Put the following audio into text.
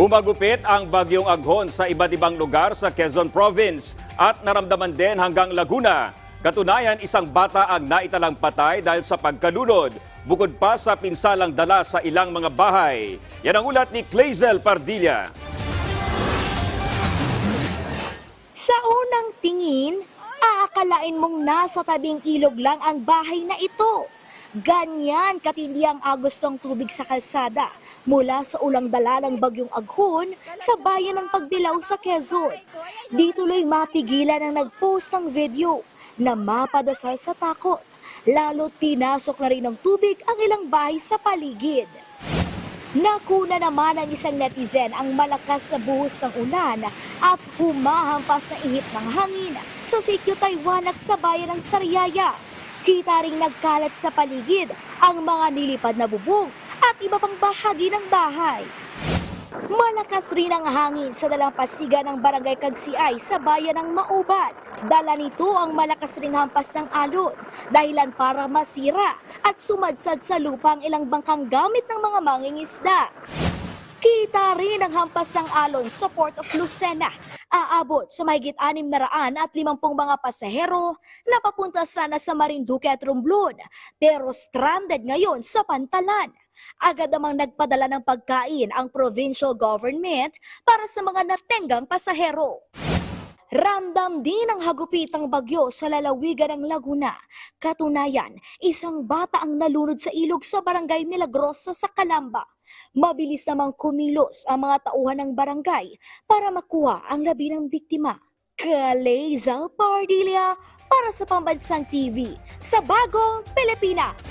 Humagupit ang bagyong aghon sa iba't ibang lugar sa Quezon Province at naramdaman din hanggang Laguna. Katunayan, isang bata ang naitalang patay dahil sa pagkalunod, bukod pa sa pinsalang dala sa ilang mga bahay. Yan ang ulat ni Clazel Pardilla. Sa unang tingin, aakalain mong nasa tabing ilog lang ang bahay na ito. Ganyan katindi ang agos ng tubig sa kalsada mula sa ulang dala ng bagyong aghon sa bayan ng Pagdilaw sa Quezon. Di tuloy mapigilan ang nagpost ng video na mapadasal sa takot. Lalo't pinasok na rin ng tubig ang ilang bahay sa paligid. Nakuna naman ng isang netizen ang malakas na buhos ng ulan at humahampas na ihip ng hangin sa sitio Taiwan at sa bayan ng Sariaya. Kita ring nagkalat sa paligid ang mga nilipad na bubong at iba pang bahagi ng bahay. Malakas rin ang hangin sa dalampasigan ng barangay Kagsiay sa bayan ng Mauban. Dala nito ang malakas ring hampas ng alon, dahilan para masira at sumadsad sa lupa ang ilang bangkang gamit ng mga mangingisda. Kita rin ang hampas ng alon sa Port of Lucena. Aabot sa mahigit 650 mga pasahero na papunta sana sa Marinduque at Romblon pero stranded ngayon sa Pantalan. Agad namang nagpadala ng pagkain ang provincial government para sa mga natenggang pasahero. Ramdam din ang hagupitang bagyo sa lalawigan ng Laguna. Katunayan, isang bata ang nalunod sa ilog sa barangay Milagrosa sa Calamba. Mabilis namang kumilos ang mga tauhan ng barangay para makuha ang labi ng biktima. Kaleza Pardilia para sa Pambansang TV sa Bagong Pilipinas.